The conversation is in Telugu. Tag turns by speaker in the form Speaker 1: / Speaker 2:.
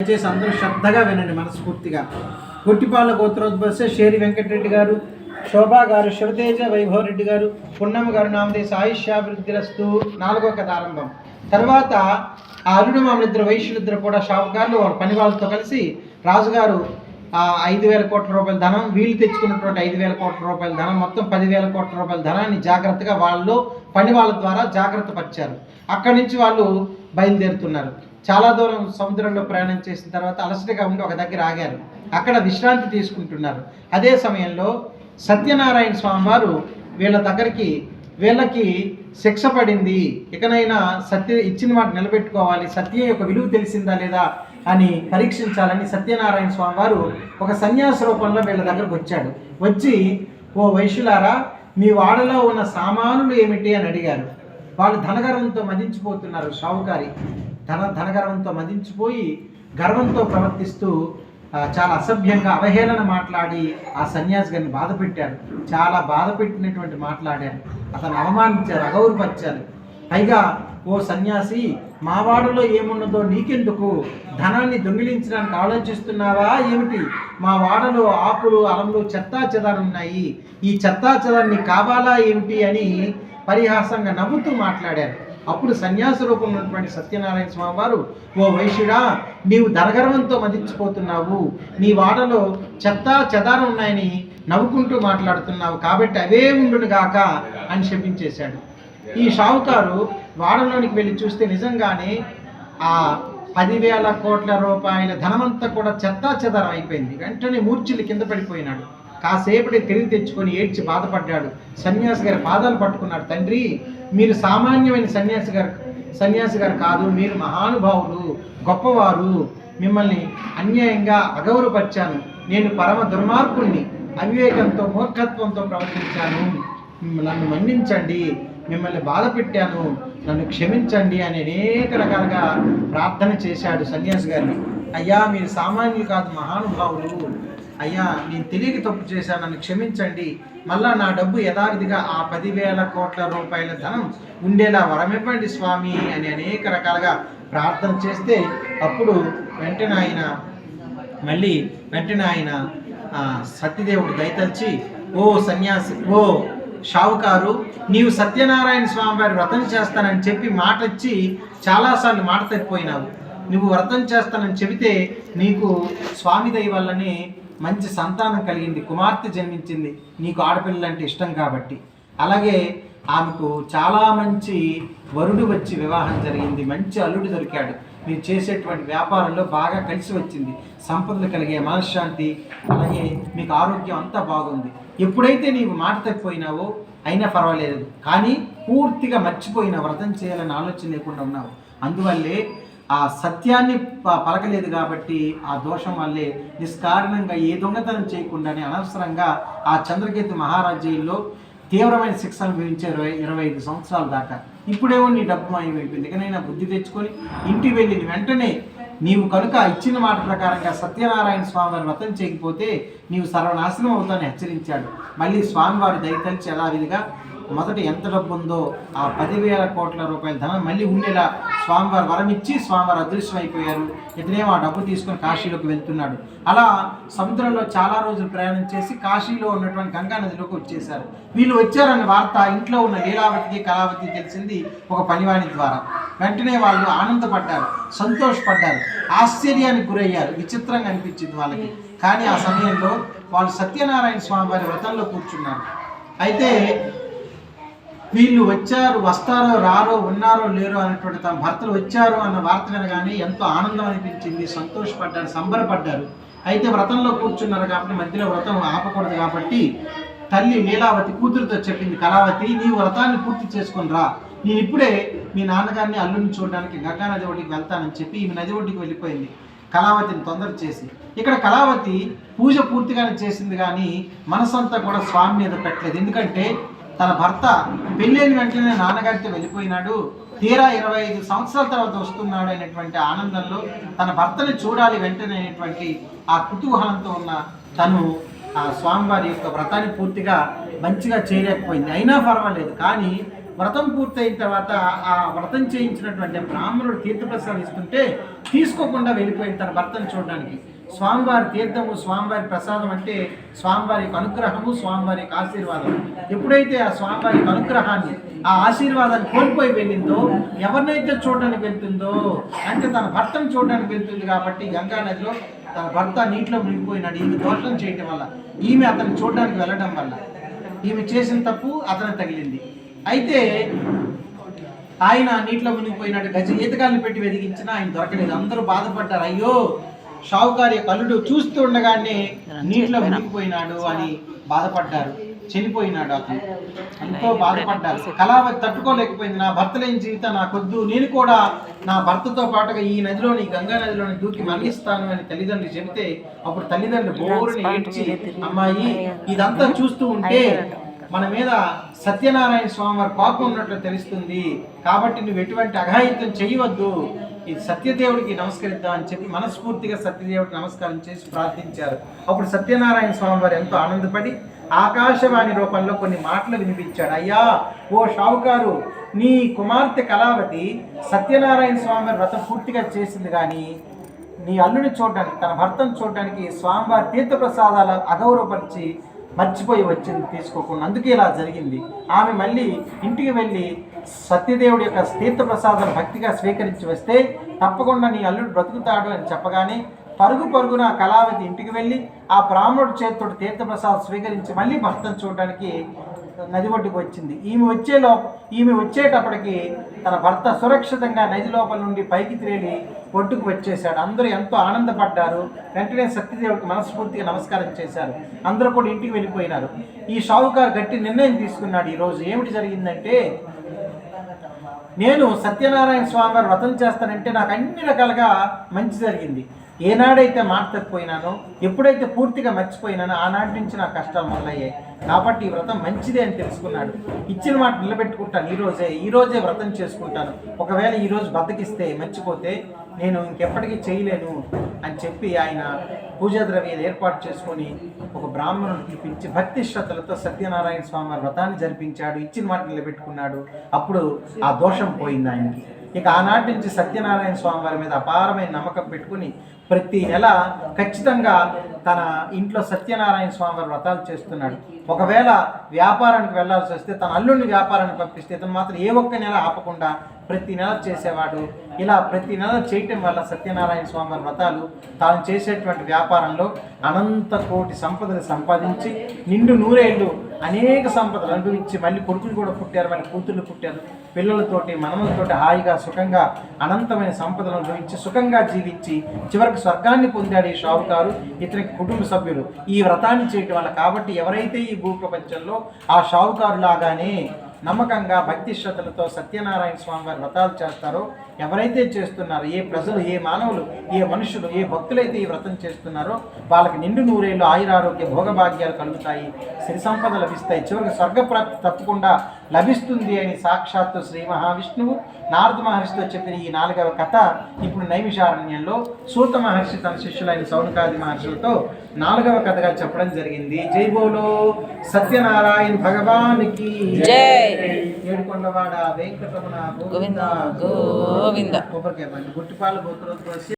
Speaker 1: దయచేసి అందరూ శ్రద్ధగా వినండి మనస్ఫూర్తిగా. గుట్టిపాల గోత్రోద్భవస షేరి వెంకటరెడ్డి గారు శోభా గారు శివతేజ వైభవ రెడ్డి గారు పున్నమ్మ గారు నామదే ఆయుష్యాభివృద్ధి రస్తు నాలుగో కథ ఆరంభం. తర్వాత ఆ అరుణ మామలిద్దరు వైశ్యులిద్దరు కూడా షావుకారులు వాళ్ళ పని వాళ్ళతో కలిసి రాజుగారు ఆ ఐదు వేల కోట్ల రూపాయల ధనం వీళ్ళు తెచ్చుకున్నటువంటి ఐదు వేల కోట్ల రూపాయల ధనం మొత్తం పదివేల కోట్ల రూపాయల ధనాన్ని జాగ్రత్తగా వాళ్ళు పని వాళ్ళ ద్వారా జాగ్రత్త పరిచారు. అక్కడి నుంచి వాళ్ళు బయలుదేరుతున్నారు. చాలా దూరం సముద్రంలో ప్రయాణం చేసిన తర్వాత అలసటగా ఉండి ఒక దగ్గర ఆగారు. అక్కడ విశ్రాంతి తీసుకుంటున్నారు. అదే సమయంలో సత్యనారాయణ స్వామి వారు వీళ్ళ దగ్గరికి వీళ్ళకి శిక్ష పడింది. ఇకనైనా సత్య ఇచ్చిన మాట నిలబెట్టుకోవాలి. సత్యం యొక్క విలువ తెలిసిందా లేదా అని పరీక్షించాలని సత్యనారాయణ స్వామి వారు ఒక సన్యాస రూపంలో వీళ్ళ దగ్గరకు వచ్చాడు. వచ్చి ఓ వైశ్యులారా మీ వాడలో ఉన్న సామానులు ఏమిటి? అని అడిగారు. వాళ్ళు ధనగర్వంతో మదించిపోతున్నారు. షావుకారి ధన ధనగర్వంతో మదించిపోయి గర్వంతో ప్రవర్తిస్తూ చాలా అసభ్యంగా అవహేళన మాట్లాడి ఆ సన్యాసి గారిని బాధ పెట్టారు. చాలా బాధ పెట్టినటువంటి మాట్లాడారు. అతను అవమానించారు అగౌరవపరిచారు. పైగా ఓ సన్యాసి మా వాడలో ఏమున్నదో నీకెందుకు? ధనాన్ని దొంగిలించడానికి ఆలోచిస్తున్నావా? ఏమిటి? మా వాడలో ఆకులు అలంలో చెత్తా ఉన్నాయి. ఈ చెత్తా కావాలా? ఏమిటి? అని పరిహాసంగా నవ్వుతూ మాట్లాడారు. అప్పుడు సన్యాస రూపంలో ఉన్నటువంటి సత్యనారాయణ స్వామి వారు ఓ వైశ్యుడా నీవు ధనగర్వంతో మదించిపోతున్నావు. నీ వాడలో చెత్త చెదారం ఉన్నాయని నవ్వుకుంటూ మాట్లాడుతున్నావు. కాబట్టి అవే ఉండును గాక అని శపించేశాడు. ఈ షావుకారు వాడలోనికి వెళ్ళి చూస్తే నిజంగానే ఆ పదివేల కోట్ల రూపాయల ధనమంతా కూడా చెత్తా చెదారం అయిపోయింది. వెంటనే మూర్ఛిల్లి కింద పడిపోయినాడు. కాసేపటి తిరిగి తెచ్చుకొని ఏడ్చి బాధపడ్డాడు. సన్యాసి గారి పాదాలు పట్టుకున్నాడు. తండ్రి మీరు సామాన్యమైన సన్యాసి గారు సన్యాసి గారు కాదు మీరు మహానుభావులు గొప్పవారు. మిమ్మల్ని అన్యాయంగా అగౌరవపరిచాను. నేను పరమ దుర్మార్గుణ్ణి అవివేకంతో మూర్ఖత్వంతో ప్రవర్తించాను. నన్ను మన్నించండి. మిమ్మల్ని బాధ పెట్టాను. నన్ను క్షమించండి అని అనేక రకాలుగా ప్రార్థన చేశాడు సన్యాసి గారిని అయ్యా మీరు సామాన్యులు కాదు మహానుభావులు. అయ్యా నేను తెలియక తప్పు చేశాను. నన్ను క్షమించండి. మళ్ళా నా డబ్బు యథార్థిగా ఆ పదివేల కోట్ల రూపాయల ధనం ఉండేలా వరమివ్వండి స్వామి అని అనేక రకాలుగా ప్రార్థన చేస్తే అప్పుడు వెంటనే ఆయన మళ్ళీ వెంటనే ఆయన సత్యదేవుడు దయతలిచి ఓ సన్యాసి ఓ షావుకారు నీవు సత్యనారాయణ స్వామి వారి వ్రతం చేస్తానని చెప్పి మాట ఇచ్చి చాలాసార్లు మాట తప్పిపోయినావు. నువ్వు వ్రతం చేస్తానని చెబితే నీకు స్వామి దయ వల్లనే మంచి సంతానం కలిగింది కుమార్తె జన్మించింది. నీకు ఆడపిల్లలంటే ఇష్టం కాబట్టి. అలాగే ఆమెకు చాలా మంచి వరుడు వచ్చి వివాహం జరిగింది. మంచి అల్లుడు దొరికాడు. మీరు చేసేటువంటి వ్యాపారంలో బాగా కలిసి వచ్చింది. సంపదలు కలిగే మనశ్శాంతి అలాగే మీకు ఆరోగ్యం అంతా బాగుంది. ఎప్పుడైతే నీవు మాట తప్పిపోయినావో అయినా పర్వాలేదు. కానీ పూర్తిగా మర్చిపోయిన వ్రతం చేయాలని ఆలోచన లేకుండా ఉన్నావు. అందువల్లే ఆ సత్యాన్ని ప- పలకలేదు కాబట్టి ఆ దోషం వల్లే నిష్కారణంగా ఏ దొంగతనం చేయకుండానే అనవసరంగా ఆ చంద్రకేతు మహారాజ్యంలో తీవ్రమైన శిక్షణ విధించారు ఇరవై ఇరవై ఐదు సంవత్సరాల దాకా. ఇప్పుడేమో నీ డబ్బు మాయమైపోయింది ఇకనైనా బుద్ధి తెచ్చుకొని ఇంటికి వెళ్ళి వెంటనే నీవు కనుక ఇచ్చిన మాట ప్రకారంగా సత్యనారాయణ స్వామి వారి వ్రతం చేయకపోతే నీవు సర్వనాశనం అవుతానని హెచ్చరించాడు. మళ్ళీ స్వామివారి దయతలిచి యథావిధిగా మొదట ఎంత డబ్బు ఉందో ఆ పదివేల కోట్ల రూపాయల ధనం మళ్ళీ ఉండేలా స్వామివారు వరం ఇచ్చి స్వామివారు అదృశ్యం అయిపోయారు. ఇతనేమో ఆ డబ్బు తీసుకొని కాశీలోకి వెళ్తున్నాడు. అలా సముద్రంలో చాలా రోజులు ప్రయాణం చేసి కాశీలో ఉన్నటువంటి గంగా నదిలోకి వచ్చేసారు వీళ్ళు వచ్చారన్న వార్త ఇంట్లో ఉన్న లీలావతికి కళావతి తెలిసింది ఒక పనివాణి ద్వారా. వెంటనే వాళ్ళు ఆనందపడ్డారు సంతోషపడ్డారు ఆశ్చర్యానికి గురయ్యారు. విచిత్రంగా అనిపించింది వాళ్ళకి. కానీ ఆ సమయంలో వాళ్ళు సత్యనారాయణ స్వామి వారి వ్రతంలో కూర్చున్నారు. అయితే వీళ్ళు వచ్చారు వస్తారో రారో ఉన్నారో లేరో అనేటువంటి తమ భర్తలు వచ్చారు అన్న వార్త వినగానే ఎంతో ఆనందం అనిపించింది సంతోషపడ్డారు సంబరపడ్డారు. అయితే వ్రతంలో కూర్చున్నారు కాబట్టి మధ్యలో వ్రతం ఆపకూడదు కాబట్టి తల్లి లీలావతి కూతురుతో చెప్పింది కళావతి నీ వ్రతాన్ని పూర్తి చేసుకుని రా. నేను ఇప్పుడే మీ నాన్నగారిని అల్లుని చూడడానికి గంగా నది ఒడ్డుకి వెళ్తానని చెప్పి ఈమె నది ఒడ్డుకి వెళ్ళిపోయింది. కళావతిని తొందర చేసి. ఇక్కడ కళావతి పూజ పూర్తిగానే చేసింది కానీ మనసంతా కూడా స్వామి మీద పెట్టలేదు. ఎందుకంటే తన భర్త పెళ్ళైన వెంటనే నాన్నగారితో వెళ్ళిపోయినాడు. తీరా ఇరవై ఐదు సంవత్సరాల తర్వాత వస్తున్నాడు అనేటువంటి ఆనందంలో తన భర్తని చూడాలి వెంటనే అనేటువంటి ఆ కుతూహలంతో ఉన్న తను ఆ స్వామివారి యొక్క వ్రతాన్ని పూర్తిగా మంచిగా చేయలేకపోయింది. అయినా పర్వాలేదు కానీ వ్రతం పూర్తయిన తర్వాత ఆ వ్రతం చేయించినటువంటి బ్రాహ్మణుడు తీర్థప్రసాదం ఇస్తుంటే తీసుకోకుండా వెళ్ళిపోయిన తన భర్తను చూడడానికి. స్వామివారి తీర్థము స్వామివారి ప్రసాదం అంటే స్వామివారి యొక్క అనుగ్రహము స్వామివారి యొక్క ఆశీర్వాదం. ఎప్పుడైతే ఆ స్వామివారి యొక్క అనుగ్రహాన్ని ఆ ఆశీర్వాదాన్ని కోల్పోయి వెళ్ళిందో ఎవరినైతే చూడడానికి వెళ్తుందో అంటే తన భర్తను చూడడానికి వెళ్తుంది కాబట్టి గంగా నదిలో తన భర్త నీటిలో మునిగిపోయినాడు. ఈమె దోషం చేయటం వల్ల ఈమె అతను చూడడానికి వెళ్ళడం వల్ల. ఈమె చేసిన తప్పు అతను తగిలింది. అయితే ఆయన నీటిలో మునిగిపోయినాడు. గజ ఈతగాలను పెట్టి వెదిగించినా ఆయన దొరకలేదు. అందరూ బాధపడ్డారు. అయ్యో షావుకారి యొక్క అల్లుడు చూస్తూ ఉండగానే నీటిలో మునిగిపోయినాడు అని బాధపడ్డారు. చనిపోయినాడు అతను. ఎంతో బాధపడ్డారు. కళావతి తట్టుకోలేకపోయింది. నా భర్త లేని జీవితం నాకొద్దు నేను కూడా నా భర్తతో పాటుగా ఈ నదిలోని గంగా నదిలోని దూకి మరణిస్తాను అని తల్లిదండ్రులు చెబితే అప్పుడు తల్లిదండ్రులు బోరుని ఏడ్చి అమ్మాయి ఇదంతా చూస్తూ ఉంటే మన మీద సత్యనారాయణ స్వామి వారి కోపం ఉన్నట్లు తెలుస్తుంది. కాబట్టి నువ్వు ఎటువంటి అఘాయిత్యం చేయవద్దు. ఈ సత్యదేవుడికి నమస్కరిద్దాం అని చెప్పి మనస్ఫూర్తిగా సత్యదేవుడికి నమస్కారం చేసి ప్రార్థించారు. అప్పుడు సత్యనారాయణ స్వామి వారు ఎంతో ఆనందపడి ఆకాశవాణి రూపంలో కొన్ని మాటలు వినిపించాడు. అయ్యా ఓ షావుకారు నీ కుమార్తె కళావతి సత్యనారాయణ స్వామి వారి వ్రతం పూర్తిగా చేసింది కానీ నీ అల్లుని చూడడానికి తన భర్తను చూడడానికి స్వామివారి తీర్థప్రసాదాల అగౌరవపరిచి మర్చిపోయి వచ్చింది తీసుకోకుండా. అందుకే ఇలా జరిగింది. ఆమె మళ్ళీ ఇంటికి వెళ్ళి సత్యదేవుడి యొక్క తీర్థప్రసాదం భక్తిగా స్వీకరించి వస్తే తప్పకుండా నీ అల్లుడు బ్రతుకుతాడు అని చెప్పగానే పరుగు పరుగున కళావతి ఇంటికి వెళ్ళి ఆ బ్రాహ్మణుడు చేతుడు తీర్థప్రసాదం స్వీకరించి మళ్ళీ భర్తను చూడడానికి నది ఒడ్డుకు వచ్చింది. ఈమె వచ్చే లో ఈమె వచ్చేటప్పటికి తన భర్త సురక్షితంగా నది లోపల నుండి పైకి తేలి ఒడ్డుకు వచ్చేశాడు. అందరూ ఎంతో ఆనందపడ్డారు. వెంటనే సత్యదేవుడికి మనస్ఫూర్తిగా నమస్కారం చేశారు. అందరూ కూడా ఇంటికి వెళ్ళిపోయినారు. ఈ షావుకారు గట్టి నిర్ణయం తీసుకున్నాడు. ఈరోజు ఏమిటి జరిగిందంటే నేను సత్యనారాయణ స్వామి వారు వ్రతం చేస్తానంటే నాకు అన్ని రకాలుగా మంచి జరిగింది. ఏనాడైతే మాట తప్పిపోయినానో ఎప్పుడైతే పూర్తిగా మర్చిపోయినానో ఆనాటి నుంచి నా కష్టాలు మొదలయ్యాయి. కాబట్టి ఈ వ్రతం మంచిదే అని తెలుసుకున్నాడు. ఇచ్చిన మాట నిలబెట్టుకుంటాను ఈరోజే ఈరోజే వ్రతం చేసుకుంటాను. ఒకవేళ ఈరోజు రోజు మర్చిపోతే నేను ఇంకెప్పటికీ చేయలేను అని చెప్పి ఆయన పూజా ద్రవ్యాలు ఏర్పాటు చేసుకొని ఒక బ్రాహ్మణుని పిలిపించి భక్తి శ్రద్ధలతో సత్యనారాయణ స్వామి వ్రతాన్ని జరిపించాడు ఇచ్చిన మాట నిలబెట్టుకున్నాడు. అప్పుడు ఆ దోషం పోయింది ఆయనకి. ఇక ఆనాటి నుంచి సత్యనారాయణ స్వామి వారి మీద అపారమైన నమ్మకం పెట్టుకుని ప్రతి నెల ఖచ్చితంగా తన ఇంట్లో సత్యనారాయణ స్వామి వారి వ్రతాలు చేస్తున్నాడు. ఒకవేళ వ్యాపారానికి వెళ్ళాల్సి వస్తే తన అల్లుడిని వ్యాపారానికి పంపిస్తే ఇతను మాత్రం ఏ ఒక్క నెల ఆపకుండా ప్రతి నెల చేసేవాడు. ఇలా ప్రతి నెల చేయటం వల్ల సత్యనారాయణ స్వామి వారి వ్రతాలు తాను చేసేటువంటి వ్యాపారంలో అనంత కోటి సంపదలు సంపాదించి నిండు నూరేళ్ళు అనేక సంపదలు అనుభవించి మళ్ళీ కొడుకులు కూడా పుట్టారు మళ్ళీ కూతుళ్ళు పుట్టారు. పిల్లలతోటి మనములతోటి హాయిగా సుఖంగా అనంతమైన సంపదలు అనుభవించి సుఖంగా జీవించి చివరికి స్వర్గాన్ని పొందాడు ఈ షావుకారు ఇతనికి కుటుంబ సభ్యులు. ఈ వ్రతాన్ని చేయటం వల్ల కాబట్టి ఎవరైతే ఈ భూ ప్రపంచంలో ఆ షావుకారు లాగానే నమ్మకంగా భక్తి శ్రద్ధలతో సత్యనారాయణ స్వామి వారి వ్రతాలు చేస్తారో ఎవరైతే చేస్తున్నారో ఏ ప్రజలు ఏ మానవులు ఏ మనుషులు ఏ భక్తులైతే ఈ వ్రతం చేస్తున్నారో వాళ్ళకి నిండు నూరేళ్ళు ఆయురారోగ్య భోగభాగ్యాలు కలుగుతాయి సిరి సంపద లభిస్తాయి చివరికి స్వర్గప్రాప్తి తప్పకుండా లభిస్తుంది అని సాక్షాత్తు శ్రీ మహావిష్ణువు. నారద మహర్షితో చెప్పిన ఈ నాలుగవ కథ ఇప్పుడు నైమిషారణ్యంలో సూత మహర్షి తన శిష్యులైన సౌనకాది మహర్షులతో నాలుగవ కథగా చెప్పడం జరిగింది. జై బోలో సత్యనారాయణ భగవానికి. ఏడుకొండవాడ వెంకటరమణ
Speaker 2: గోవింద
Speaker 1: గోవింద కొబ్బరికాయ గుట్టిపాల గోత్రోద్భవ